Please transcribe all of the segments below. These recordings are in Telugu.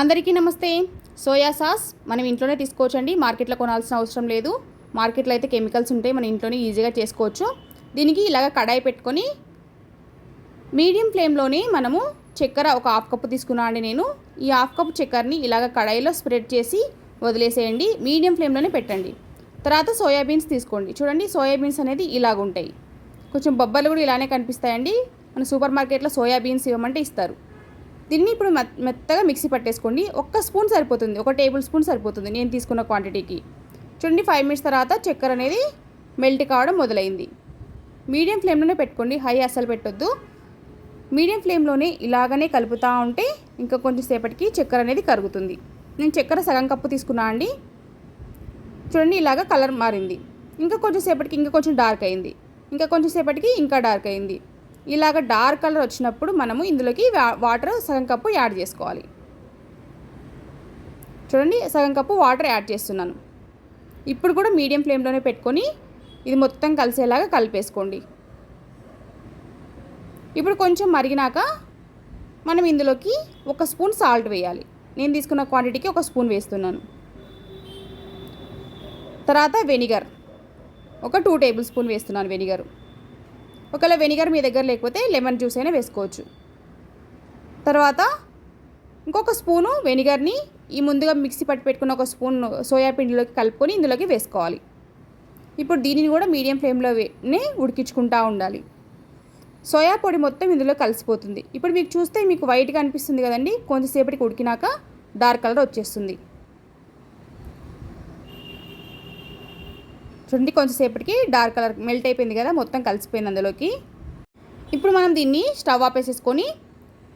అందరికీ నమస్తే. సోయా సాస్ మనం ఇంట్లోనే తీసుకోవచ్చండి. మార్కెట్లో కొనాల్సిన అవసరం లేదు. మార్కెట్లో అయితే కెమికల్స్ ఉంటాయి మన ఇంట్లోనే ఈజీగా చేసుకోవచ్చు. దీనికి ఇలాగ కడాయి పెట్టుకొని మీడియం ఫ్లేమ్లోనే మనము చక్కెర ఒక హాఫ్ కప్పు తీసుకున్నా అండి నేను. ఈ హాఫ్ కప్ చక్కెరని ఇలాగ కడాయిలో స్ప్రెడ్ చేసి వదిలేసేయండి. మీడియం ఫ్లేమ్లోనే పెట్టండి. తర్వాత సోయాబీన్స్ తీసుకోండి. చూడండి సోయాబీన్స్ అనేది ఇలాగ ఉంటాయి కొంచెం బొబ్బలు కూడా ఇలానే కనిపిస్తాయండి. మన సూపర్ మార్కెట్లో సోయాబీన్స్ ఇవ్వమంటే ఇస్తారు. దీన్ని ఇప్పుడు మెత్తగా మిక్సీ పట్టేసుకోండి. ఒక్క స్పూన్ సరిపోతుంది. ఒక టేబుల్ స్పూన్ సరిపోతుంది నేను తీసుకున్న క్వాంటిటీకి. చూడండి ఫైవ్ మినిట్స్ తర్వాత చక్కెర అనేది మెల్ట్ కావడం మొదలైంది. మీడియం ఫ్లేమ్లోనే పెట్టుకోండి. హై అస్సలు పెట్టొద్దు. మీడియం ఫ్లేమ్లోనే ఇలాగనే కలుపుతూ ఉంటే ఇంకా కొంచెం సేపటికి చక్కెర అనేది కరుగుతుంది. నేను చక్కెర సగం కప్పు తీసుకున్నా అండి. చూడండి ఇలాగ కలర్ మారింది. ఇంకా కొంచెం సేపటికి ఇంకా కొంచెం డార్క్ అయింది. ఇంకా కొంచెం సేపటికి ఇంకా డార్క్ అయింది. ఇలాగ డార్క్ కలర్ వచ్చినప్పుడు మనము ఇందులోకి వాటర్ సగం కప్పు యాడ్ చేసుకోవాలి. చూడండి సగం కప్పు వాటర్ యాడ్ చేస్తున్నాను. ఇప్పుడు కూడా మీడియం ఫ్లేమ్లోనే పెట్టుకొని ఇది మొత్తం కలిసేలాగా కలిపేసుకోండి. ఇప్పుడు కొంచెం మరిగినాక మనం ఇందులోకి ఒక స్పూన్ సాల్ట్ వేయాలి. నేను తీసుకున్న క్వాంటిటీకి ఒక స్పూన్ వేస్తున్నాను. తర్వాత వెనిగర్. ఒక టూ టేబుల్ స్పూన్ వేస్తున్నాను వెనిగర్. ఒకవేళ వెనిగర్ మీ దగ్గర లేకపోతే లెమన్ జ్యూస్ అయినా వేసుకోవచ్చు. తర్వాత ఇంకొక స్పూను వెనిగర్ని ఈ ముందుగా మిక్సీ పట్టి పెట్టుకున్న ఒక స్పూన్ సోయా పిండిలోకి కలుపుకొని ఇందులోకి వేసుకోవాలి. ఇప్పుడు దీనిని కూడా మీడియం ఫ్లేమ్లోనే ఉడికించుకుంటూ ఉండాలి. సోయా పొడి మొత్తం ఇందులో కలిసిపోతుంది. ఇప్పుడు మీకు చూస్తే మీకు వైట్గా అనిపిస్తుంది కదండి కొంతసేపటికి ఉడికినాక డార్క్ కలర్ వచ్చేస్తుంది. చూడండి కొంచెంసేపటికి డార్క్ కలర్ మెల్ట్ అయిపోయింది కదా మొత్తం కలిసిపోయింది అందులోకి. ఇప్పుడు మనం దీన్ని స్టవ్ ఆపేసేసుకొని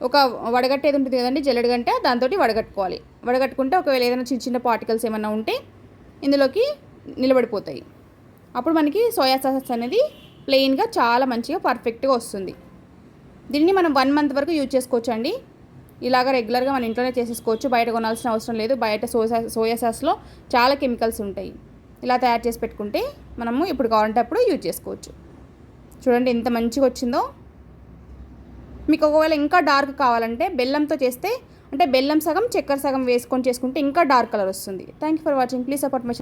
ఒక వడగట్టేది ఉంటుంది కదండి జల్లెడ గంట దాంతో వడగట్టుకోవాలి. వడగట్టుకుంటే ఒకవేళ ఏదైనా చిన్న చిన్న పార్టికల్స్ ఏమైనా ఉంటే ఇందులోకి నిలబడిపోతాయి. అప్పుడు మనకి సోయా సాస్ అనేది ప్లెయిన్గా చాలా మంచిగా పర్ఫెక్ట్గా వస్తుంది. దీన్ని మనం వన్ మంత్ వరకు యూజ్ చేసుకోవచ్చు అండి ఇలాగ రెగ్యులర్గా మన ఇంట్లోనే చేసేసుకోవచ్చు బయట కొనాల్సిన అవసరం లేదు. బయట సోయా సోయా సాస్లో చాలా కెమికల్స్ ఉంటాయి. ఇలా తయారు చేసి పెట్టుకుంటే మనము ఇప్పుడు కావాలంటే అప్పుడు యూజ్ చేసుకోవచ్చు. చూడండి ఎంత మంచిగా వచ్చిందో. మీకు ఒకవేళ ఇంకా డార్క్ కావాలంటే బెల్లంతో చేస్తే అంటే బెల్లం సగం చక్కెర సగం వేసుకొని చేసుకుంటే ఇంకా డార్క్ కలర్ వస్తుంది. Thank you for watching please support my